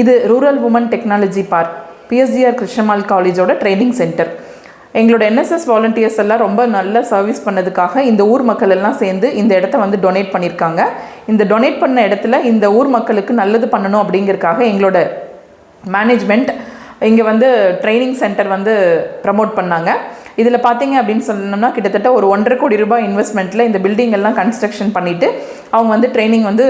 இது rural woman technology park PSGR Krishnammal காலேஜோட training centre எங்களோட என்எஸ்எஸ் வாலண்டியர்ஸ் எல்லாம் ரொம்ப நல்ல சர்வீஸ் பண்ணதுக்காக இந்த ஊர் மக்கள் எல்லாம் சேர்ந்து இந்த இடத்த வந்து டொனேட் பண்ணியிருக்காங்க. இந்த டொனேட் பண்ண இடத்துல இந்த ஊர் மக்களுக்கு நல்லது பண்ணணும் அப்படிங்கிறதுக்காக எங்களோட மேனேஜ்மெண்ட் இங்கே வந்து ட்ரைனிங் சென்டர் வந்து ப்ரமோட் பண்ணாங்க. இதில் பார்த்தீங்க அப்படின்னு சொன்னோம்னா கிட்டத்தட்ட ஒரு ஒன்றரை கோடி ரூபாய் இன்வெஸ்ட்மெண்ட்டில் இந்த பில்டிங் எல்லாம் கன்ஸ்ட்ரக்ஷன் பண்ணிவிட்டு அவங்க வந்து ட்ரைனிங் வந்து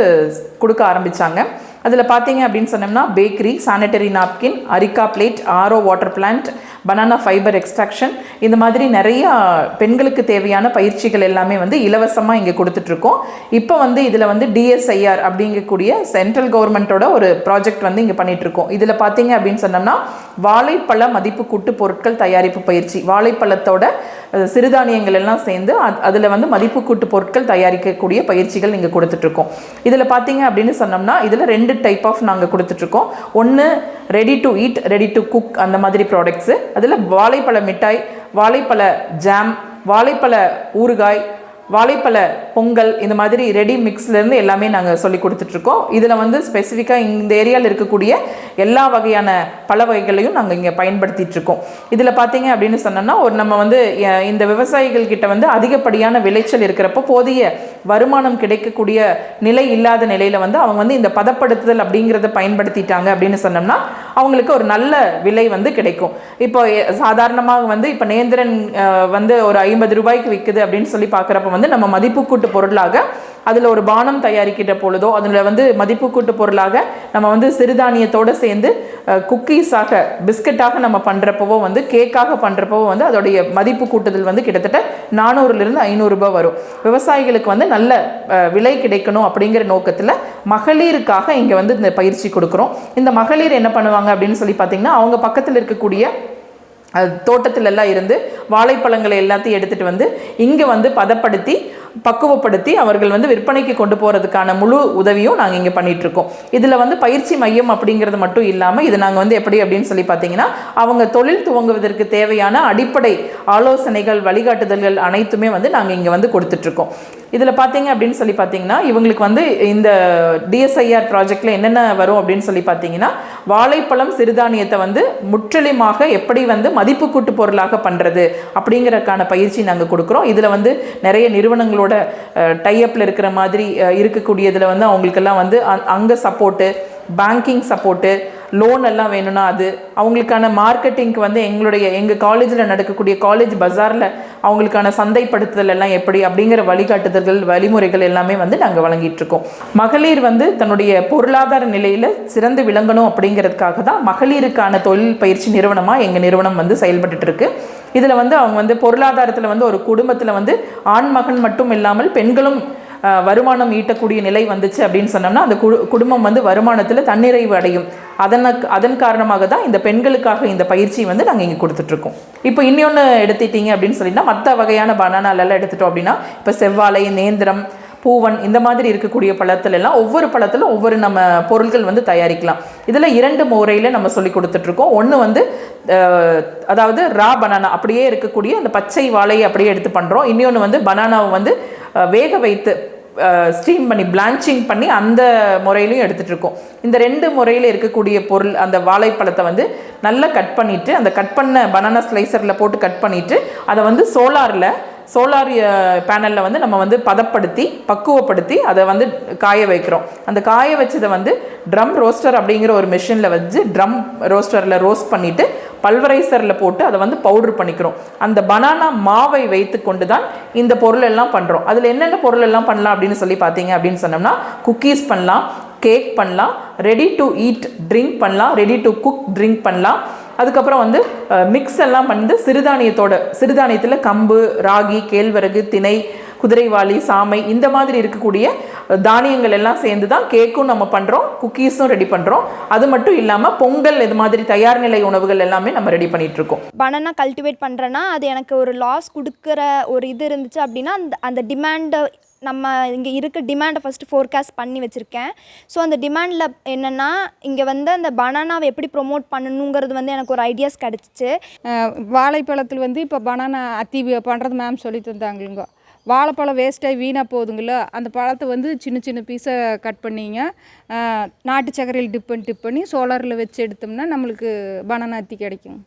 கொடுக்க ஆரம்பித்தாங்க அதில் பார்த்தீங்க அப்படின்னு சொன்னோம்னா bakery sanitary napkin areca plate RO water plant banana fibre extraction இந்த மாதிரி நிறையா பெண்களுக்கு தேவையான பயிற்சிகள் எல்லாமே வந்து இலவசமாக இங்கே கொடுத்துட்ருக்கோம். இப்போ வந்து இதில் வந்து டிஎஸ்ஐஆர் அப்படிங்கக்கூடிய சென்ட்ரல் கவர்மெண்ட்டோட ஒரு ப்ராஜெக்ட் வந்து இங்கே பண்ணிகிட்ருக்கோம் இதில் பார்த்தீங்க அப்படின்னு சொன்னோம்னா வாழைப்பழ மதிப்பு கூட்டு பொருட்கள் தயாரிப்பு பயிற்சி. வாழைப்பழத்தோட சிறுதானியங்கள் எல்லாம் சேர்ந்து அதில் வந்து மதிப்பு கூட்டு பொருட்கள் தயாரிக்கக்கூடிய பயிற்சிகள் இங்கே கொடுத்துட்ருக்கோம். இதில் பார்த்தீங்க அப்படின்னு சொன்னோம்னா இதில் ரெண்டு டைப் ஆஃப் நாங்கள் கொடுத்துட்ருக்கோம். ஒன்று ready to eat ready to cook அந்த மாதிரி ப்ராடக்ட்ஸு அதில் வாழைப்பழ மிட்டாய் வாழைப்பழ ஜாம் வாழைப்பழ ஊறுகாய் வாழைப்பழ பொங்கல் இந்த மாதிரி ரெடி மிக்ஸ்லேருந்து எல்லாமே நாங்கள் சொல்லி கொடுத்துட்ருக்கோம். இதில் வந்து ஸ்பெசிஃபிக்காக இந்த ஏரியாவில் இருக்கக்கூடிய எல்லா வகையான பழ வகைகளையும் நாங்கள் இங்கே பயன்படுத்திகிட்ருக்கோம் இதில் பார்த்தீங்க அப்படின்னு சொன்னோம்னா ஒரு நம்ம வந்து இந்த விவசாயிகள் கிட்ட வந்து அதிகப்படியான விளைச்சல் இருக்கிறப்போ போதிய வருமானம் கிடைக்கக்கூடிய நிலை இல்லாத நிலையில் வந்து அவங்க வந்து இந்த பதப்படுத்துதல் அப்படிங்கிறத பயன்படுத்திட்டாங்க அப்படின்னு சொன்னோம்னா அவங்களுக்கு ஒரு நல்ல விலை வந்து கிடைக்கும். இப்போ சாதாரணமாக வந்து இப்போ நேந்திரன் வந்து ஒரு ஐம்பது ரூபாய்க்கு விற்குது அப்படின்னு சொல்லி பார்க்குறப்ப வந்து நம்ம மதிப்பு கூட்டு பொருளாக அதில் ஒரு பானம் தயாரிக்கிற பொழுதோ அதில் வந்து மதிப்பு கூட்டு பொருளாக நம்ம வந்து சிறுதானியத்தோடு சேர்ந்து குக்கீஸாக பிஸ்கட்டாக நம்ம பண்ணுறப்பவோ வந்து கேக்காக பண்ணுறப்பவோ வந்து அதோடைய மதிப்பு கூட்டுதல் வந்து கிட்டத்தட்ட நானூறுலேருந்து ஐநூறுரூபா வரும். விவசாயிகளுக்கு வந்து நல்ல விலை கிடைக்கணும் அப்படிங்கிற நோக்கத்தில் மகளிருக்காக இங்கே வந்து இந்த பயிற்சி கொடுக்குறோம். இந்த மகளிர் என்ன பண்ணுவாங்க அப்படின்னு சொல்லி பார்த்தீங்கன்னா அவங்க பக்கத்தில் இருக்கக்கூடிய தோட்டத்தில் எல்லாம் இருந்து வாழைப்பழங்களை எல்லாத்தையும் எடுத்துட்டு வந்து இங்கே வந்து பதப்படுத்தி பக்குவப்படுத்தி அவர்கள் வந்து விற்பனைக்கு கொண்டு போகிறதுக்கான முழு உதவியும் நாங்கள் இங்கே பண்ணிகிட்ருக்கோம் இதில் வந்து பயிற்சி மையம் அப்படிங்கிறது மட்டும் இல்லாமல் இது நாங்கள் வந்து எப்படி அப்படின்னு சொல்லி பார்த்தீங்கன்னா அவங்க தொழில் துவங்குவதற்கு தேவையான அடிப்படை ஆலோசனைகள் வழிகாட்டுதல்கள் அனைத்துமே வந்து நாங்கள் இங்கே வந்து கொடுத்துட்ருக்கோம் இதில் பார்த்தீங்க அப்படின்னு சொல்லி பார்த்தீங்கன்னா இவங்களுக்கு வந்து இந்த டிஎஸ்ஐஆர் ப்ராஜெக்டில் என்னென்ன வரும் அப்படின்னு சொல்லி பார்த்தீங்கன்னா வாழைப்பழம் சிறுதானியத்தை வந்து முற்றிலுமாக எப்படி வந்து மதிப்பு கூட்டு பொருளாக பண்ணுறது அப்படிங்கிறக்கான பயிற்சி நாங்கள் கொடுக்குறோம். இதில் வந்து நிறைய நிறுவனங்களோட டைஅப்பில் இருக்கிற மாதிரி இருக்கக்கூடியதில் வந்து அவங்களுக்கெல்லாம் வந்து அங்கே சப்போர்ட்டு பேங்கிங் சப்போர்ட்டு லோன் எல்லாம் வேணும்னா அது அவங்களுக்கான மார்க்கெட்டிங்க்கு வந்து எங்களுடைய எங்கள் காலேஜில் நடக்கக்கூடிய காலேஜ் பஜாரில் அவங்களுக்கான சந்தைப்படுத்துதல் எல்லாம் எப்படி அப்படிங்கிற வழிகாட்டுதல்கள் வழிமுறைகள் எல்லாமே வந்து நாங்கள் வழங்கிட்டு இருக்கோம் மகளிர் வந்து தன்னுடைய பொருளாதார நிலையில் சிறந்து விளங்கணும் அப்படிங்கிறதுக்காக தான் மகளிருக்கான தொழில் பயிற்சி நிறுவனமாக எங்கள் நிறுவனம் வந்து செயல்பட்டுட்டு இருக்கு இதில் வந்து அவங்க வந்து பொருளாதாரத்தில் வந்து ஒரு குடும்பத்தில் வந்து ஆண் மகன் மட்டும் இல்லாமல் பெண்களும் வருமானம் ஈட்டக்கூடிய நிலை வந்துச்சு அப்படின்னு சொன்னோம்னா அந்த குடும்பம் வந்து வருமானத்தில் தன்னிறைவு அடையும். அதனுக்கு அதன் காரணமாக தான் இந்த பெண்களுக்காக இந்த பயிற்சி வந்து நாங்கள் இங்கே கொடுத்துட்ருக்கோம். இப்போ இன்னொன்று எடுத்துட்டீங்க அப்படின்னு சொல்லினா மற்ற வகையான பனானாலெல்லாம் எடுத்துட்டோம் அப்படின்னா இப்போ செவ்வாழை நேந்திரம் பூவன் இந்த மாதிரி இருக்கக்கூடிய பழத்துல எல்லாம் ஒவ்வொரு பழத்திலும் ஒவ்வொரு நம்ம பொருள்கள் வந்து தயாரிக்கலாம். இதில் இரண்டு முறையில் நம்ம சொல்லி கொடுத்துட்ருக்கோம். ஒன்று வந்து அதாவது ரா பனானா அப்படியே இருக்கக்கூடிய அந்த பச்சை வாழையை அப்படியே எடுத்து பண்ணுறோம் இன்னொன்று வந்து பனானாவை வந்து வேக வைத்து ஸ்டீம் பண்ணி பிளான்ச்சிங் பண்ணி அந்த முறையிலையும் எடுத்துகிட்டு இருக்கோம் இந்த ரெண்டு முறையில் இருக்கக்கூடிய பொருள் அந்த வாழைப்பழத்தை வந்து நல்லா கட் பண்ணிவிட்டு அந்த கட் பண்ண பனானா ஸ்லைசரில் போட்டு கட் பண்ணிவிட்டு அதை வந்து சோலாரில் சோலார் பேனலில் வந்து நம்ம வந்து பதப்படுத்தி பக்குவப்படுத்தி அதை வந்து காய வைக்கிறோம். அந்த காய வச்சதை வந்து ட்ரம் ரோஸ்டர் அப்படிங்கிற ஒரு மிஷினில் வச்சு ட்ரம் ரோஸ்டரில் ரோஸ்ட் பண்ணிவிட்டு பல்வரைசரில் போட்டு அதை வந்து பவுடர் பண்ணிக்கிறோம். அந்த பனானா மாவை வைத்து கொண்டு தான் இந்த பொருள் எல்லாம் பண்ணுறோம் அதில் என்னென்ன பொருள் எல்லாம் பண்ணலாம் அப்படின்னு சொல்லி பார்த்தீங்க அப்படின்னு சொன்னோம்னா குக்கீஸ் பண்ணலாம் கேக் பண்ணலாம் ரெடி டு ஈட் ட்ரிங்க் பண்ணலாம் ரெடி டு குக் ட்ரிங்க் பண்ணலாம். அதுக்கப்புறம் வந்து மிக்ஸ் எல்லாம் வந்து சிறுதானியத்தோட சிறுதானியத்தில் கம்பு ராகி கேழ்வரகு திணை குதிரைவாளி சாமை இந்த மாதிரி இருக்கக்கூடிய தானியங்கள் எல்லாம் சேர்ந்து தான் கேக்கும் நம்ம பண்ணுறோம் குக்கீஸும் ரெடி பண்ணுறோம் அது மட்டும் இல்லாமல் பொங்கல் இது மாதிரி தயார் நிலை உணவுகள் எல்லாமே நம்ம ரெடி பண்ணிட்டு இருக்கோம். பனானா கல்டிவேட் பண்ணுறேன்னா அது எனக்கு ஒரு லாஸ் கொடுக்குற ஒரு இது இருந்துச்சு அப்படின்னா அந்த அந்த டிமாண்டை நம்ம இங்கே இருக்க டிமாண்டை ஃபஸ்ட்டு ஃபோர்காஸ்ட் பண்ணி வச்சுருக்கேன். ஸோ அந்த டிமாண்டில் என்னென்னா இங்கே வந்து அந்த பனானாவை எப்படி ப்ரொமோட் பண்ணணுங்கிறது வந்து எனக்கு ஒரு ஐடியாஸ் கிடச்சிச்சு. வாழைப்பழத்தில் வந்து இப்போ பனானா அத்தி பண்ணுறது மேம் சொல்லி தந்தாங்களுங்க. வாழைப்பழம் வேஸ்ட்டாகி வீணாக போகுதுங்களோ அந்த பழத்தை வந்து சின்ன சின்ன பீஸை கட் பண்ணிங்க. நாட்டு சக்கரையில் டிப் பண்ணி டிப் பண்ணி சோலாரில் வச்சு எடுத்தோம்னா நம்மளுக்கு பனானா அத்தி கிடைக்கும்.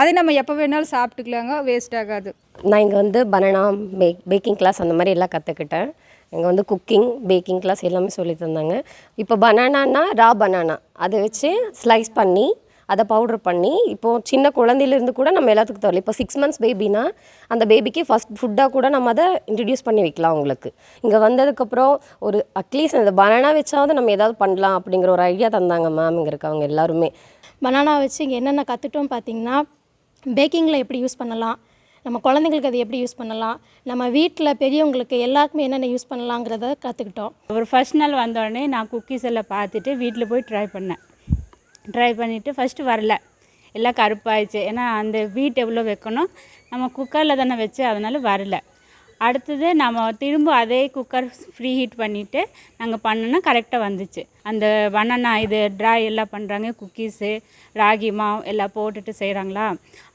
அதை நம்ம எப்போ வேணாலும் சாப்பிட்டுக்கலாங்க வேஸ்ட் ஆகாது. நான் இங்கே வந்து பனானா பேக் பேக்கிங் கிளாஸ் அந்த மாதிரி எல்லாம் கற்றுக்கிட்டேன் இங்கே வந்து குக்கிங் பேக்கிங் கிளாஸ் எல்லாமே சொல்லி தந்தாங்க. இப்போ பனானானா ரா பனானா அதை வச்சு ஸ்லைஸ் பண்ணி அதை பவுடர் பண்ணி இப்போது சின்ன குழந்தையிலேருந்து கூட நம்ம எல்லாத்துக்கும் தரலாம் இப்போ சிக்ஸ் மந்த்ஸ் பேபினா அந்த பேபிக்கு ஃபஸ்ட் ஃபுட்டாக கூட நம்ம அதை இன்ட்ரடியூஸ் பண்ணி வைக்கலாம் அவங்களுக்கு. இங்கே வந்ததுக்கப்புறம் ஒரு அட்லீஸ்ட் அந்த பனானா வச்சாவது நம்ம ஏதாவது பண்ணலாம் அப்படிங்கிற ஒரு ஐடியா தந்தாங்க மேம் இங்கே இருக்கவங்க எல்லாருமே. பனானா வச்சு இங்கே என்னென்ன கற்றுட்டோம் பார்த்தீங்கன்னா பேக்கிங்கில் எப்படி யூஸ் பண்ணலாம் நம்ம குழந்தைங்களுக்கு அதை எப்படி யூஸ் பண்ணலாம் நம்ம வீட்டில் பெரியவங்களுக்கு எல்லாருக்குமே என்னென்ன யூஸ் பண்ணலாங்கிறத கற்றுக்கிட்டோம் ஒரு ஃபர்ஸ்ட் நாள் வந்த உடனே நான் குக்கீஸ் எல்லாம் பார்த்துட்டு வீட்டில் போய் ட்ரை பண்ணேன். ட்ரை பண்ணிவிட்டு ஃபஸ்ட்டு வரல. எல்லாம் கருப்பாயிடுச்சு. ஏன்னா அந்த வீட் எவ்வளோ வைக்கணும்? நம்ம குக்கரில் தானே வச்சு அதனால் வரல. அடுத்தது நம்ம திரும்ப அதே குக்கர் ஃப்ரீ ஹீட் பண்ணிவிட்டு நாங்கள் பண்ணோன்னா கரெக்டாக வந்துச்சு. அந்த பனானா இது ட்ரை எல்லாம் பண்ணுறாங்க குக்கீஸு ராகி மாவு எல்லாம் போட்டுட்டு செய்கிறாங்களா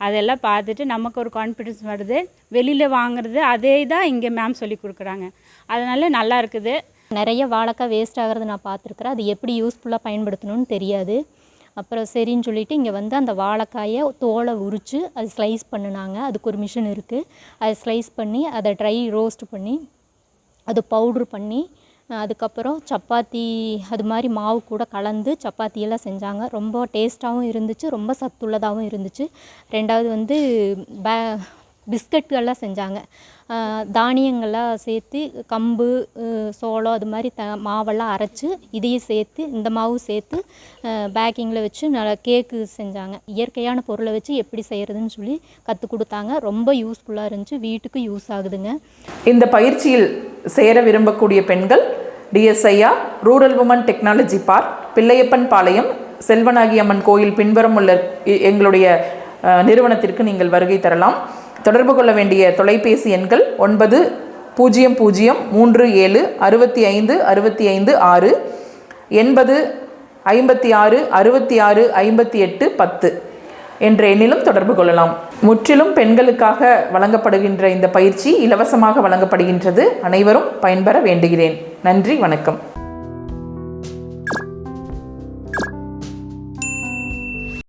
அதெல்லாம் பார்த்துட்டு நமக்கு ஒரு கான்ஃபிடென்ஸ் வருது. வெளியில் வாங்குறது அதே தான் இங்கே மேம் சொல்லி கொடுக்குறாங்க. அதனால் நல்லா இருக்குது. நிறைய வாழைக்காய் வேஸ்ட் ஆகிறது நான் பார்த்துருக்குறேன். அது எப்படி யூஸ்ஃபுல்லாக பயன்படுத்தணும்னு தெரியாது. அப்புறம் சரின்னு சொல்லிட்டு இங்கே வந்து அந்த வாழைக்காயை தோலை உரித்து அது ஸ்லைஸ் பண்ணினாங்க. அதுக்கு ஒரு மிஷின் இருக்குது அதை ஸ்லைஸ் பண்ணி அதை ட்ரை ரோஸ்ட் பண்ணி அது பவுட்ரு பண்ணி அதுக்கப்புறம் சப்பாத்தி அது மாதிரி மாவு கூட கலந்து சப்பாத்தியெல்லாம் செஞ்சாங்க. ரொம்ப டேஸ்ட்டாகவும் இருந்துச்சு ரொம்ப சத்துள்ளதாகவும் இருந்துச்சு. ரெண்டாவது வந்து பே பிஸ்கட்டுகள்லாம் செஞ்சாங்க. தானியங்கள்லாம் சேர்த்து கம்பு சோளம் அது மாதிரி த மாவெல்லாம் அரைச்சி இதையும் சேர்த்து இந்த மாவும் சேர்த்து பேக்கிங்கில் வச்சு நல்லா கேக்கு செஞ்சாங்க. இயற்கையான பொருளை வச்சு எப்படி செய்கிறதுன்னு சொல்லி கற்றுக் கொடுத்தாங்க. ரொம்ப யூஸ்ஃபுல்லாக இருந்துச்சு. வீட்டுக்கு யூஸ் ஆகுதுங்க. இந்த பயிற்சியில் சேர விரும்பக்கூடிய பெண்கள் DSIR rural woman technology park Pillaiyappan Palayam Selvanayaki Amman கோயில் பின்புறம் உள்ள எங்களுடைய நிறுவனத்திற்கு நீங்கள் வருகை தரலாம். தொடர்பு கொள்ள வேண்டிய தொலைபேசி எண்கள் ஒன்பது பூஜ்ஜியம் பூஜ்ஜியம் மூன்று ஏழு அறுபத்தி ஐந்து அறுபத்தி ஐந்து ஆறு எண்பது ஐம்பத்தி ஆறு அறுபத்தி ஆறு ஐம்பத்தி எட்டு பத்து என்ற எண்ணிலும் தொடர்பு கொள்ளலாம். முற்றிலும் பெண்களுக்காக வழங்கப்படுகின்ற இந்த பயிற்சி இலவசமாக வழங்கப்படுகின்றது. அனைவரும் பயன்பெற வேண்டுகிறேன். நன்றி வணக்கம்.